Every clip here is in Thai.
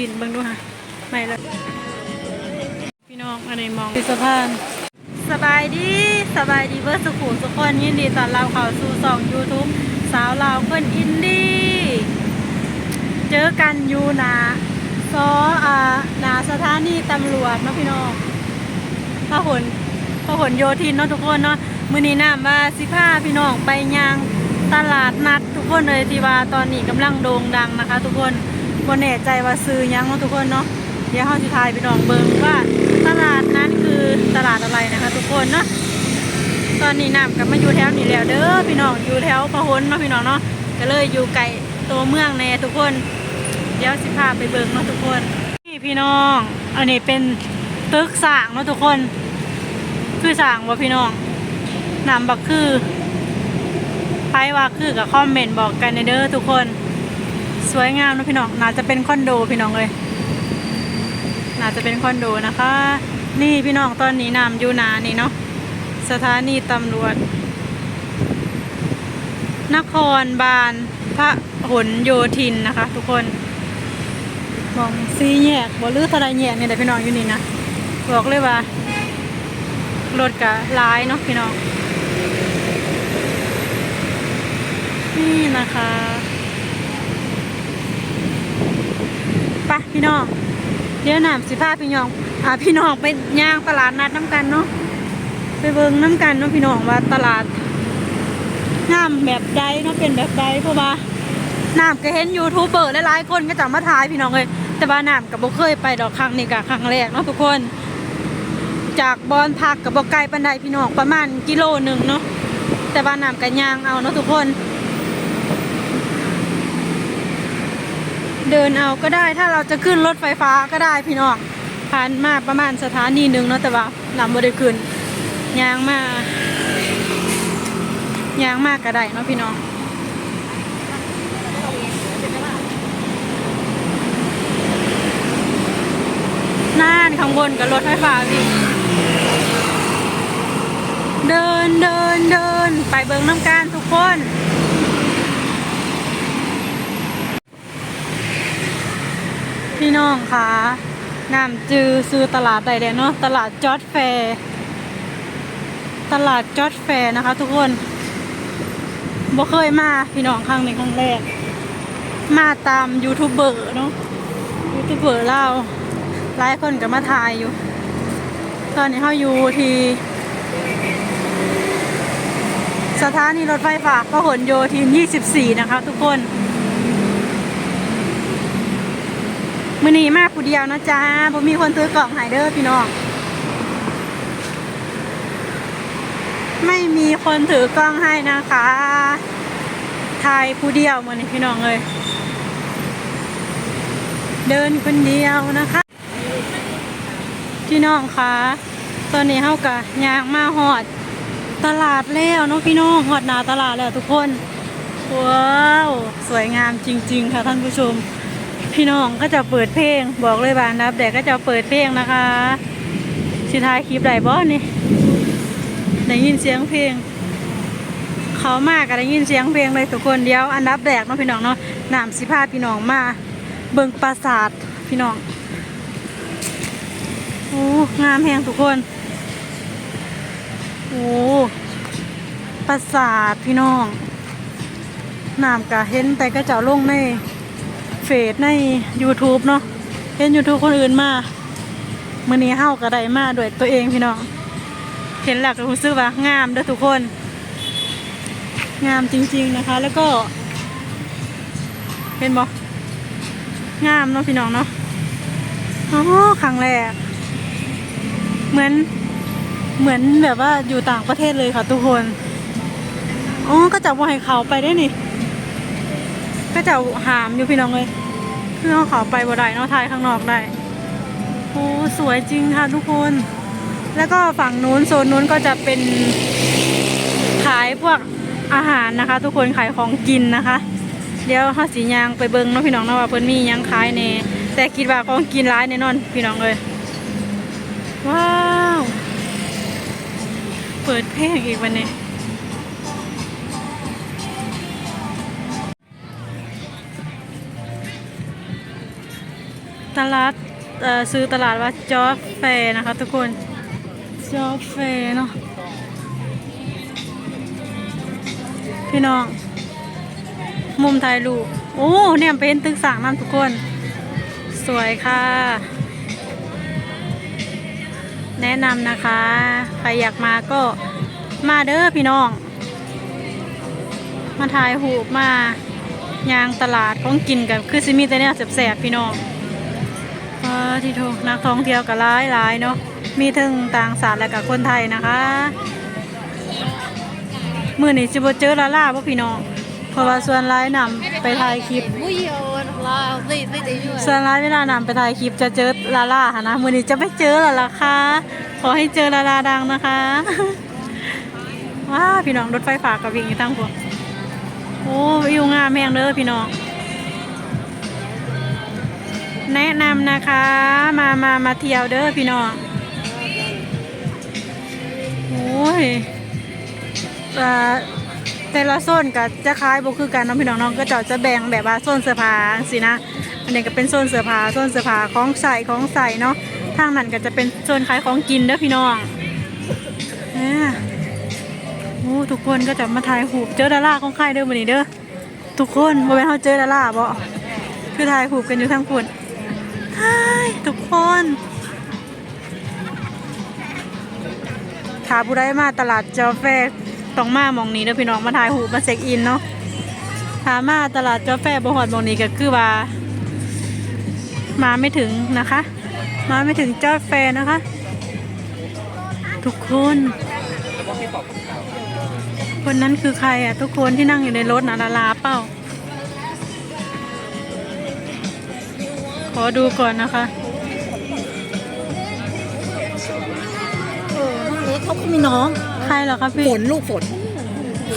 ดินเบิ่งดูค่ะไม่ละพี่น้องอันนี้มองที่สะพานสบายดีสบายดีเบอร์สุขุมทุกคนยินดีต้อนรับเข้าสู่สอง YouTube สาวลาวคนอินดี้เจอกันอยู่นะซออ่าหนาสถานีตำรวจเนาะพี่น้องพหลพหลโยธินเนาะทุกคนเนาะมื้อนี้น้ำว่าสิพาพี่น้องไปยังตลาดนัดทุกคนเลยที่ว่าตอนนี้กำลังโด่งดังนะคะ ทุกคน บ่แน่ใจว่าซื้อยังเนาะทุกคนเนาะเดี๋ยวเฮาสิทายพี่น้องเบิ่งว่าตลาดนั้นคือตลาดอะไรนะคะ ทุกคนเนาะตอนนี้น้ำก็มาอยู่แถวนี้แล้วเด้อพี่น้องอยู่แถวพะหนเนาะพี่น้องเนาะก็เลยอยู่ไกลตัวเมืองแน่ทุกคน เดี๋ยวสิพาไปเบิ่งเนาะทุกคนนี่พี่น้อง อันนี้เป็นตึกสร้างเนาะทุกคน คือสร้างว่าพี่น้องน้ำบักคือไพว่าคือกับคอมเมนต์บอกกันในเด้อทุกคน สวยงามนะพี่น้องน่าจะเป็นคอนโดพี่น้องเลยน่าจะเป็นคอนโดนะคะ นี่พี่น้องตอนนี้น้ำอยู่นานี่เนาะสถานีตำรวจ นครบาลพระหลโยธินนะคะ ทุกคนมองซีแยกบ่ลือทะเลแยกเนี่ยแต่พี่น้องอยู่นี่นะบอกเลยว่ารถกะร้ายเนาะพี่น้องนี่นะคะไปะพี่น้องเดี๋ยวหนามสิพาพี่น้องอ่าพี่น้องไปย่างตลาดนัดน้ำกันเนาะไปเบิ่งน้ำกันเนาะพี่น้องว่าตลาดน้ำแบบใดเนาะเป็นแบบใดเพราะว่าน้ำก็เห็นยูทูบเบอร์หลายๆคนก็จะมาถ่ายพี่น้องเลยแต่ว่าน้ำก็บ่เคยไปดอกครั้งนี้ก็ครั้งแรกเนาะทุกคน จากบอนพักกับบ่ไกลปันไดพี่น้องประมาณกิโลหนึ่งเนาะแต่ว่าน้ำก็ย่างเอาเนาะทุกคน เดินเอาก็ได้ถ้าเราจะขึ้นรถไฟฟ้าก็ได้พี่น้องผ่านมาประมาณสถานีหนึ่งเนาะแต่ว่าเราไม่ได้ขึ้นยางมากยางมากก็ได้เนาะพี่น้องน่านข้างบนกับรถไฟฟ้าพี่เดินเดินเดินไปเบิงน้ำการทุกคน พี่น้องคะน้ำจือซื้อตลาดใดเดเนาะตลาดจอดแฟร์ตลาดจอดแฟร์นะคะ ทุกคนบ่เคยมาพี่น้องครั้งในครั้งแรก มาตามยูทูบเบอร์เนาะยูทูบเบอร์เล่าหลายคนก็มาถ่ายอยู่ ตอนนี้เขาอยู่ที่ สถานีรถไฟฟ้าพหลโยธิน 24 นะคะ ทุกคน มือนี้มากผู้เดียวนะจ๊ะผมมีคนซื้อกล่องไฮเดอร์พี่น้อง ไม่มีคนถือกล้องให้นะคะถ่ายผู้เดียวมือนี้พี่น้องเลย เดินคนเดียวนะคะ พี่น้องคะตอนนี้เฮากะยางมาหอดตลาดแล้วเนาะพี่น้องหอดนาตลาดแล้วทุกคน ว้าว สวยงามจริง ๆ ค่ะท่านผู้ชม พี่น้องก็จะเปิดเพลง บอกเลยบานนับแต่ก็จะเปิดเพลงนะคะสิท้ายคลิปไดบอสนี่ได้ยินเสียงเพลง เขามากก็ได้ยินเสียงเพลงเลยทุกคนเดียวอันดับแรกเนาะพี่น้องเนาะนามสิพาพี่น้องมา เบิ่งปราสาทพี่น้องโอ้งามแหงทุกคนโอ้ปราสาทพี่น้องน้ำกะเห็นแต่ก็จะลงใน เฟซใน YouTube เนาะเห็น YouTube คนอื่นมามื่อนี้เฮาก็ได้มาด้วยตัวเองพี่น้อง เห็นแล้วก็รู้สึกว่างามเด้อทุกคน งามจริง ๆนะคะ แล้วก็ เห็นบ่งามเนาะพี่น้องเนาะอ๋อครั้งแรก เหมือนเหมือนแบบว่าอยู่ต่างประเทศเลยค่ะทุกคน อ๋อก็จะว่าให้เขาไปได้นี่ ก็จะหามอยู่พี่น้องเลยเพื่อเอาเขาไปบ่ได้เนอกทายข้างนอกได้โอ้สวยจริงค่ะทุกคน แล้วก็ฝั่งนู้นโซนนู้นก็จะเป็นขายพวกอาหารนะคะ ทุกคนขายของกินนะคะ เดี๋ยวห้าสียางไปเบิ้งเนาะพี่น้องเนาะว่าเพิ่นมียังขายแน่แต่คิดว่าของกินร้ายแน่นอนพี่น้องเลยว้าว เปิดเพลงอีกวันนี้ ตลาดซื้อตลาดว่าจอแฟนะคะทุกคนจอแฟเนาะพี่น้อง มุมถ่ายรูปโอ้เนี่ยเป็นตึกสางนั่นทุกคน สวยค่ะ แนะนำนะคะ ใครอยากมาก็มาเด้อพี่น้อง มาถ่ายหูมา ยางตลาดของกินกันคือสิมีแต่เนี่ยแสบๆพี่น้อง ที่ถูกนักท่องเที่ยวก็หลายหลายเนาะมีทั้งต่างชาติและกับคนไทยนะคะเมื่อนี้จะบ่เจอลาล่าบ่พี่น้องเพราะว่าส่วนร้ายนำไปถ่ายคลิปส่วนร้ายเวลานำไปถ่ายคลิปจะเจอลาล่าะนะเมื่อนี้จะไม่เจอหรอล่ะคะขอให้เจอลาลาดังนะคะว้าพี่น้องรถไฟฝากกับวิ่งอยู่ทั้งพวกโอ้ยอ่งามแม่งเด้อพี่น้อง แนะนำนะคะ มามามาเที่ยวเด้อพี่น้องโอ้ยเอ่อแต่ละโซนก็จะคล้ายบ่คือกันน้องพี่น้องน้องก็จะจะแบ่งแบบว่าโซนเสื้อผ้าสินะอันนี้ก็เป็นโซนเสื้อผ้าโซนเสื้อผ้าของใส่ของใส่เนาะทางนั้นก็จะเป็นโซนขายของกินเด้อพี่น้องเนี่ยโอ้ทุกคนก็จะมาถ่ายหูเจอดาราของใครเด้อวันนี้เด้อทุกคนบ่แม่นเฮาเจอดาราบ่คือถ่ายหูกันอยู่ทั้งคน ใช่ทุกคนถาผู้ใดมาตลาดจอแฟต้องมามองนี้เด้อพี่น้องมาถ่ายหูมาเช็คอินเนาะถามาตลาดจอแฟบ่ฮอดมองนี้ก็คือว่า มาไม่ถึงนะคะ มาไม่ถึงจอแฟนะคะ ทุกคนคนนั้นคือใครอะทุกคนที่นั่งอยู่ในรถนะดาราเป้า ขอดูก่อนนะคะเออน้องเล็กเขาก็มีน้องใครเหรอคะพี่ฝนลูกฝน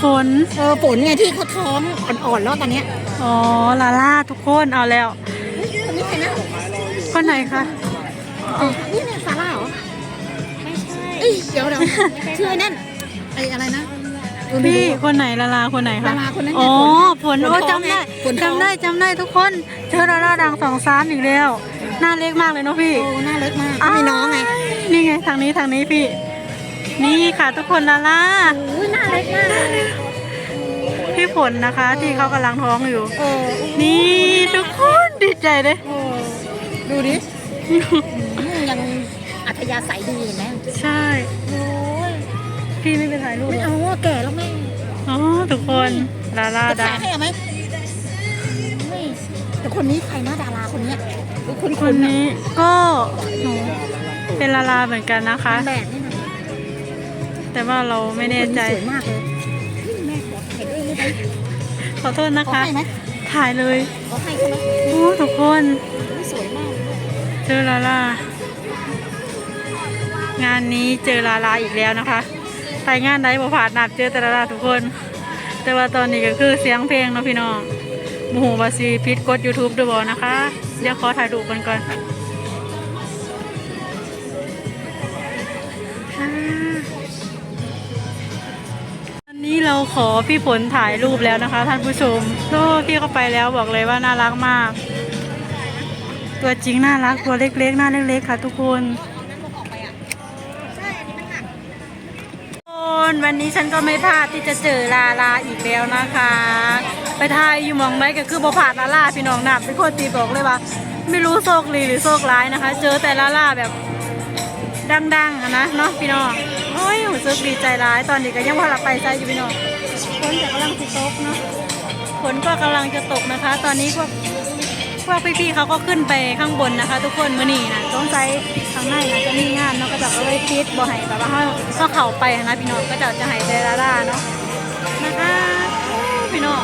ฝนเออฝนไงที่เขาท้องอ่อนๆแล้วตอนเนี้ยอ๋อลาล่าทุกคนเอาแล้วเฮ้ยคนนี้ใครนะคนไหนคะเออนี่เนี่ยซาร่าเหรอไม่ใช่เอ้ยเดี๋ยวเดี๋ยวชื่อไอ้นั่นไอ้อะไรนะเออไม่ พี่รู้คนไหนลาลาคนไหนคะลาลาคนนั้นไงอ๋อฝนฝนโอ้ท้องจำได้ไงฝนท้อง จำได้จำได้ทุกคนเจอลาล่าดังสองซานอีกแล้วหน้าเล็กมากเลยเนาะพี่ โอ้น่าเล็กมากมีน้องไงนี่ไงทางนี้ทางนี้พี่ นี่ค่ะทุกคนลาล่าโอ้ยน่าเล็กมากเลยพี่ฝนนะคะ ที่เขากำลังท้องอยู่เออนี่ทุกคนดีใจเลยเออดูดิอืมยังอัธยาศัยดีเห็นไหมใช่ โอ้ย พี่ไม่ไปถ่ายรูปไม่เหรอเอาว่าแก่แล้วแม่อ๋อทุกคนลาลาจะดัถ่างยให้เอาไหมไม่แต่คนนี้ใครนะดาราคนเนี้ยคนคนนี้ก็หนูเป็นลาลาเหมือนกันนะคะแบบนี่นะแต่ว่าเราไม่แน่ใจสวยมากเลยนี่แม่ขอถ่ายด้วยได้ไหมขอโทษนะขอคะ ให้ไหมถ่ายเลยขอให้ใช่ไหมโอ้ทุกคนอุ๊ยสวยมากเลยเจอลาลา งานนี้เจอลาลาอีกแล้วนะคะ ไปงานใดบ่ผ่านนัดเจอแต่ลาลาทุกคน แต่ว่าตอนนี้ก็คือเสียงเพลงเนาะพี่น้องโมโหบาซีพิดกด YouTube ด้วยบอนะคะ เดี๋ยวขอถ่ายรูปกันก่อนวันนี้เราขอพี่ฝนถ่ายรูปแล้วนะคะ ท่านผู้ชมโอ้พี่เข้าไปแล้วบอกเลยว่าน่ารักมาก ตัวจริงน่ารักตัวเล็กๆ หน้าเล็กๆค่ะทุกคน คนวันนี้ฉันก็ไม่พลาดที่จะเจอลาลาอีกแล้วนะคะ ไปทายอยู่มองไหนก็คือบ่ผ่านลาลาพี่น้องหนับเป็นคนตีบอกเลยว่าไม่รู้โชคดีหรือโชคร้ายนะคะ เจอแต่ลาลาแบบดังๆนะเนาะพี่น้องโอ้ยหูซึกดีใจร้ายตอนนี้ก็ยังว่าเราไปใจอยู่พี่น้องฝนกำลังจะตกเนาะฝนก็กำลังจะตกนะคะ ตอนนี้พวก พวกพี่ๆเขาก็ขึ้นไปข้างบนนะคะ ทุกคนมื่อนี้นะต้องใช้ข้างในนะจะมีงานเนาะก็จะก็เลยปิดบ่ให้แบบว่าเขาเขาเข้าไปนะพี่น้องก็จะจะให้เดลาล่าเนาะนะคะพี่น้อง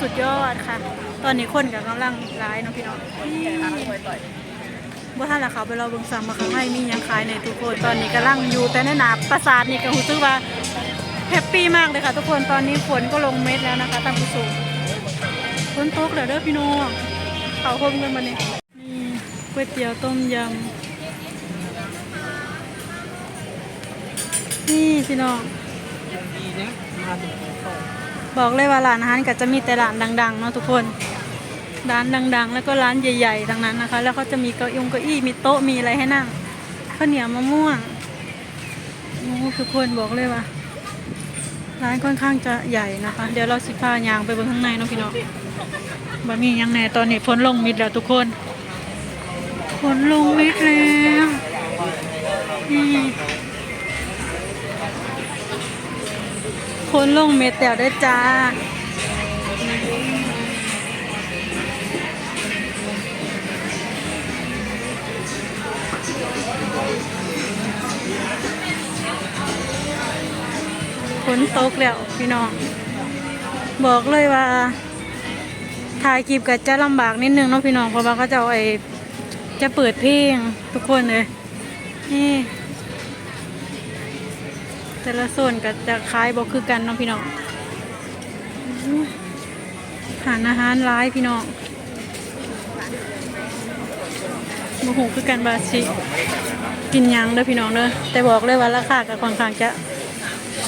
สุดยอดค่ะ ตอนนี้คนกับกำลังร้ายเนาะพี่น้องว่าถ้าละเขาไปรอเบิ่งซ้ำมาข้างในมียังขายในทุกคนตอนนี้กำลังอยู่แต่ในหนาปราสาทนี่ก็รู้สึกว่าแฮปปี้มากเลยค่ะ ทุกคนตอนนี้ฝนก็ลงเม็ดแล้วนะคะท่านผู้ชมฝนตกแล้วเด้อพี่น้อง เขาคมกันมาเนี่ยนี่ก๋วยเตี๋ยวต้มยำนี่พี่น้องบอกเลยว่าร้านอาหารก็จะมีแต่ร้านดังๆเนาะทุกคนร้านดัง ๆ แล้วก็ร้านใหญ่ๆทั้งนั้นนะคะ แล้วก็จะมีเก้าอี้เก้าอี้มีโต๊ะมีอะไรให้นั่งข้าวเหนียวมะม่วงโอ้ทุกคนบอกเลยว่าร้านค่อนข้างจะใหญ่นะคะ เดี๋ยวเราสิพายางไปบนข้างในเนาะพี่น้อง บะมียังแหน่ตอนนี้พ้นลงมิดแล้วทุกคนพ้นลงมิดแล้วนี่พ้นลงเม็ดแล้วได้จ้าฝนตกแล้วพี่น้อง บอกเลยว่า ถ่ายคลิปก็จะลำบากนิดนึงเนาะพี่น้องเพราะว่าเขาจะเอาไอ้จะเปิดเพลงทุกคนเลยนี่แต่ละโซนก็จะคล้ายบอกคือกันเนาะพี่น้องอู้หารอาหารร้ายพี่น้องโมโหคือกันบาชิกินยังเด้อพี่น้องเด้อแต่บอกเลยว่าราคาก็ค่อนข้างจะ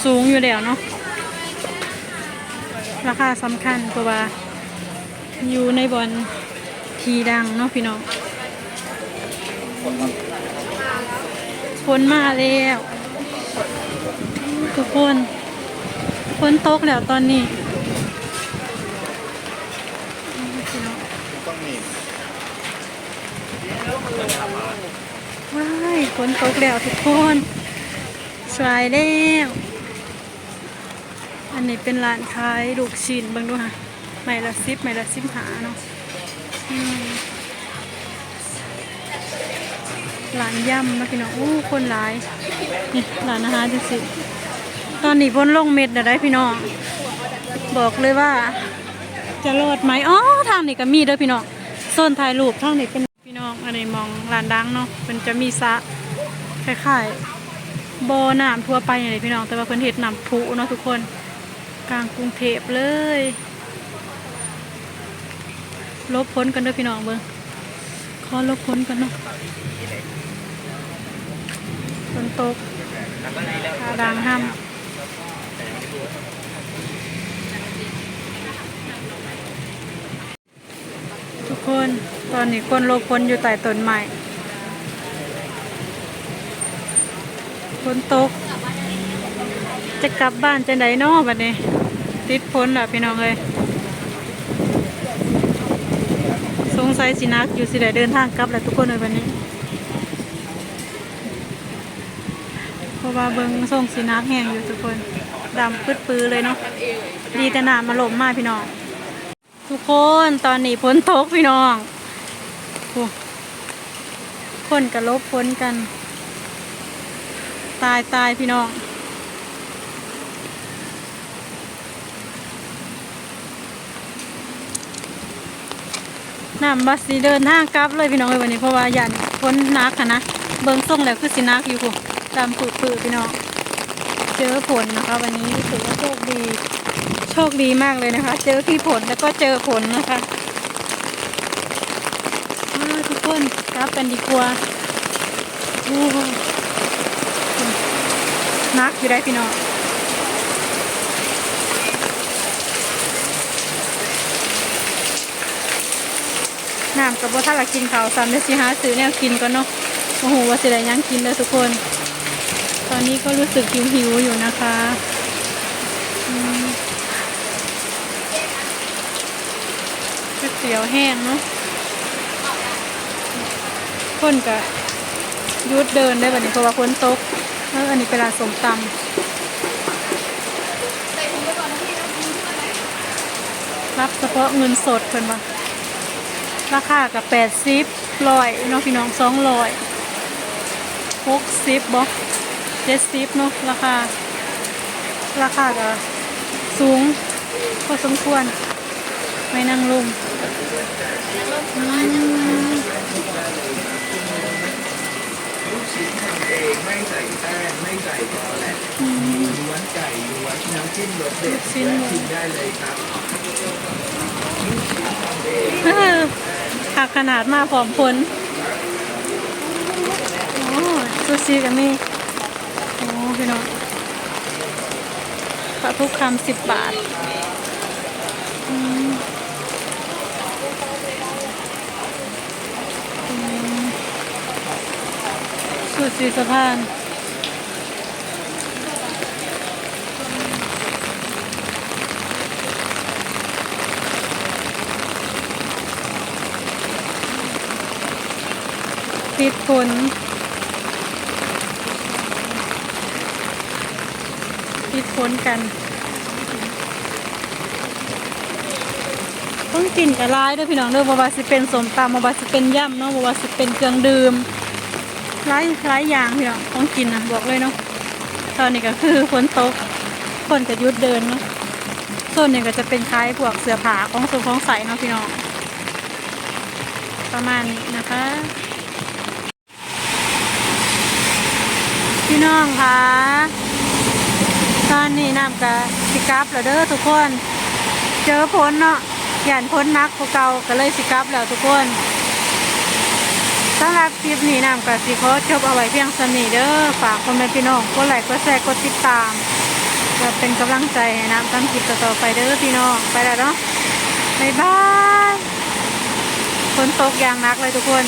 สูงอยู่แล้วเนาะราคาสำคัญเพราะว่า อยู่ในบอนทีดังเนาะพี่น้องฝนมาแล้วทุกคนฝนตกแล้วตอนนี้ว้ายฝนตกแล้วทุกคนสวยแล้ว อันนี้เป็นร้านขายลูกชิ้นเบางดูค่ะ ไม้ละสิบไม้ละสิบหาเนาะร้านยำนะพี่น้องอู้คนหลายนี่ร้านอาหารจังสิตอนนี้พ้นลงเม็ดแล้วได้พี่น้อง บอกเลยว่า จะรอดไหมอ๋อทางนี้ก็มีเด้อพี่น้องโซนถ่ายรูปทางนี้เป็นพี่น้องอันนี้มองร้านดังเนาะมันจะมีสระคล้ายๆบ่อน้ำทั่วไปอย่างไรพี่น้องแต่ว่าเพิ่นเฮ็ดน้ำพุเนาะทุกคน กลางกรุงเทพเลย ลบพ้นกันเด้วยพี่น้องเบิ้งขอลบพ้นกันเนาะฝนตกทาดังห้ำทุกคนตอนนี้คนลบพ้นอยู่ใต้ต้นไม้ฝนตก จะกลับบ้านจะไหนนอบัดนี้ ติดพ้นอะพี่น้องเลยส งสัยสินักอยู่สิได้เดินทางกลับแล้วทุกคนเลยวันนี้ เพราะว่าเบิงส่งสินักแห้งอยู่ทุกคนดำปืดปือเลยเนาะดีแต่หนามาหลมมากพี่น้อง ทุกคนตอนนี้พ้นตกพี่น้องโอ้คนกระลบพ้นกัน ตายตายพี่น้อง น้ำบัสสีเดินทางกลับเลยพี่น้องเลยวันนี้เพราะว่ายันพ้นนักค่ะนะเบิ้งส่งแล้วคือสินักอยู่ค่ะตามปื้อๆพี่น้องเจอผลนะคะ วันนี้ถือว่าโชคดี โชคดีมากเลยนะคะ เจอที่ผลแล้วก็เจอผลนะคะทุกคนกลับกันดีกว่าโอ้นักอยู่ได้พี่น้อง น้ำกับว่าถ้าเรากินข้าวซ้ำเดี๋ยวสิหาซื้อแนวกินก่อนเนาะโอ้โหว่าสิได้หยังกินเลยทุกคน ตอนนี้ก็รู้สึกหิวหิวอยู่นะคะก๋วยเตี๋ยวแห้งเนาะคนก็หยุดเดินได้แบบนี้เพราะว่าฝนตกเอออันนี้เป็นร้านสมตำรับเฉพาะเงินสดเพิ่นว่า ราคากับแปดสิบร้อยเนาะพี่น้องสองร้อยหกสิบบ่เจ็ดสิบเนาะราคา ราคาก็สูงพอสมควรไม่นั่งลุมอืมเองไม่ใส่แป้งไม่ใส่กอแหละล้วนไก่ล้วนน้ำจิ้มรสเด็ดลูกชิ้นแวะชิมได้เลยครับ ผักขนาดมากพร้อมพลโอ้ซูซีกันนี่โอ้พี่น้องปลาทุกคำสิบบาทสุดสีสะพาน ติดฝนติดฝนกัน ต้องกินกับร้ายด้วยพี่น้องเด้อบ่ว่าสิเป็นสมตำบ่ว่าสิเป็นย่ำเนาะบ่ว่าสิเป็นเครื่องดื่มหลายหลายอย่างพี่น้องต้องกินนะบอกเลยเนาะตอนนี้ก็คือฝนตกคนก็ยุดเดินเนาะส่วนนี้ก็จะเป็นคล้ายพวกเสื้อผ้าของสูงของใสเนาะพี่น้องประมาณนี้นะคะ พี่น้องคะตอนนี้น้ำกะสิกลับแล้วเด้อทุกคน เจอพ้นเนาะหยันพ้นนักกว่าเก่าก็เลยสิกลับแล้วทุกคนสำหรับคลิปนี้น้ำกะสิขอจบเอาไว้เพียงสนีเด้อฝากคนเป็นพี่น้องกดไลค์กดแชร์กดติดตามเพื่อเป็นกำลังใจให้น้ำทำคลิปต่อไปเด้อพี่น้องไปแล้วเนาะบ๊ายบายฝนตกอย่างนักเลยทุกคน